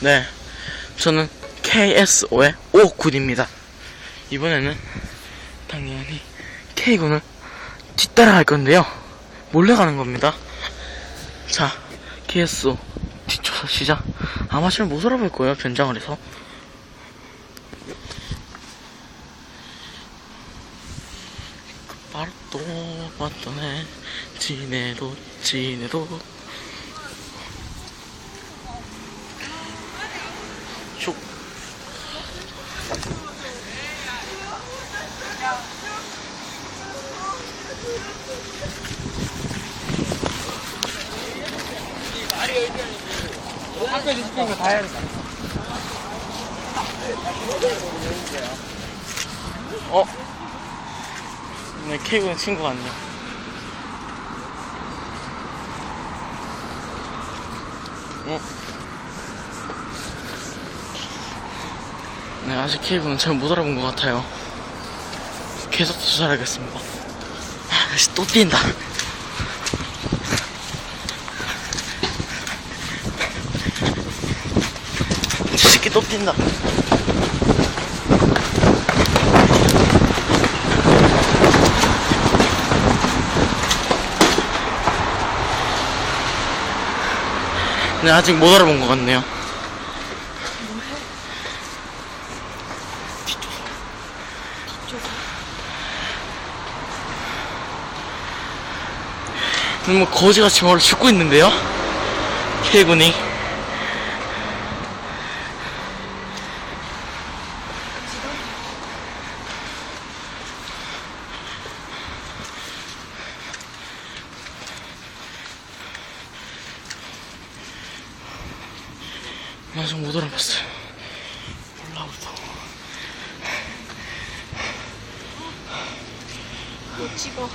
네, 저는 KSO의 오군입니다. 이번에는 당연히 K군을 뒤따라 갈 건데요. 몰래 가는 겁니다. 자, KSO 뒤쳐서 시작. 아마 지금 못 알아볼 거예요, 변장을 해서. 바로 또 왔더네. 지네도, 지네도. 슉. 어? 네, K군 친구 같네. 어? 네, 아직 K군은 잘 못 알아본 것 같아요. 계속 조절하겠습니다. 아, 또 뛴다. 이 새끼 또 뛴다. 네, 아직 못 알아본 것 같네요. 뭐 거지같이 뭘 죽고 있는데요? K군이 아직 못 알아봤어요. 올라오도. 못 찍어.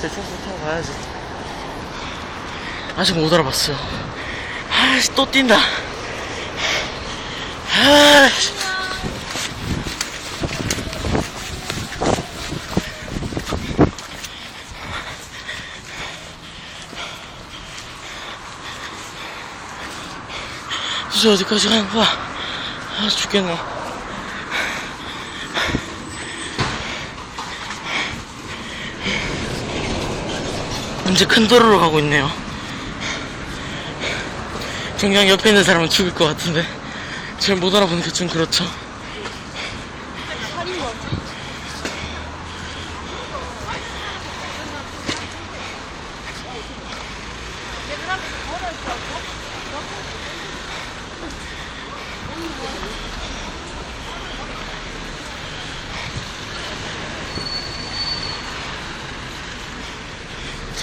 대충 타고 가야지. 아직 못 알아봤어요. 아씨, 또 뛴다. 도대체 어디까지 가는 거야? 아, 죽겠네. 이제 큰 도로로 가고 있네요. 정작 옆에 있는 사람은 죽을 것 같은데 잘 못 알아보니까 좀 그렇죠. 살인 거 같아.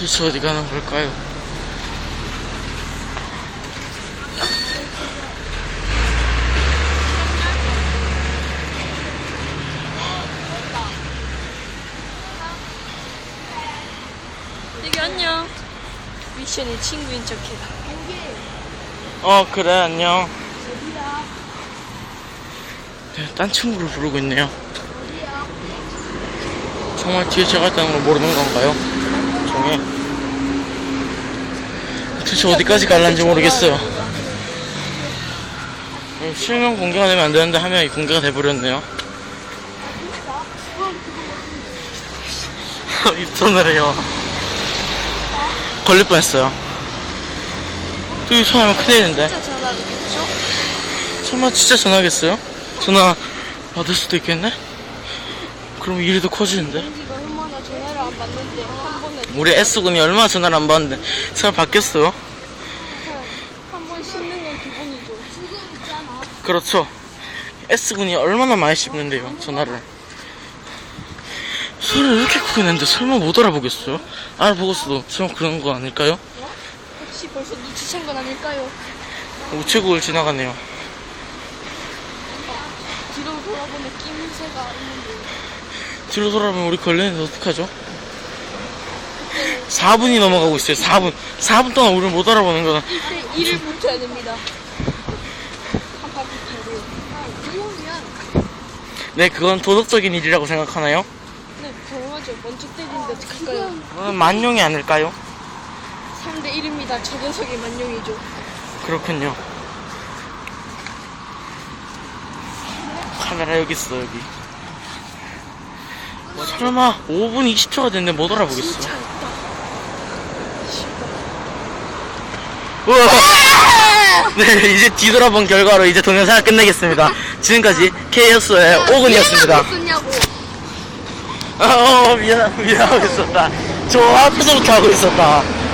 도대체 어디 가는 걸까요? 되게 안녕. 미션이 친구인 척해라. 어 그래 안녕. 네, 딴 친구를 부르고 있네요. 정말 뒤에 제가 있다는 걸 모르는 건가요? 종에 도대체 어디까지 갈란지 모르겠어요. 음, 실명 공개가 되면 안 되는데 화면이 공개가 돼버렸네요. 입선을 해요. 걸릴 뻔했어요. 또 전화하면 큰일인데. 진짜 전화하겠죠? 설마 진짜 전화하겠어요? 전화 받을 수도 있겠네? 그럼 일이 더 커지는데? 우리가 얼마나 전화를 안 받는데 한 번에 우리 S군이 얼마나 전화를 안 받는데 전화 받겠어요? 한번 씹는 건 기본이죠. 그렇죠. S군이 얼마나 많이 씹는데요, 전화를. 소리를 이렇게 크게 내는데 설마 못 알아보겠어요? 알아보겠어도 설마 그런 거 아닐까요? 혹시 벌써 눈치챈 건 아닐까요? 우체국을 지나가네요. 뒤로 돌아보면 낌새가 있는데 뒤로 돌아보면 우리 걸리는데 어떡하죠? 4분이 넘어가고 있어요, 4분. 4분 동안 우리를 못 알아보는 거는 이때 이를 뭉쳐야 됩니다. 한 바퀴 아, 위험이야. 네, 그건 도덕적인 일이라고 생각하나요? 네, 당연하죠. 먼저 때리는데 어떡할까요? 그건 만용이 아닐까요? 3대 1입니다. 저 녀석이 만용이죠. 그렇군요. 카메라 여기 있어, 여기. 설마 5분 20초가 됐는데 못 알아보겠어. 진짜 있다. 우와! 네, 이제 뒤돌아본 결과로 이제 동영상을 끝내겠습니다. 지금까지 K였어의 오근이었습니다. 어, 미안, 미안하고 있었다. 저 앞에서부터 하고 있었다.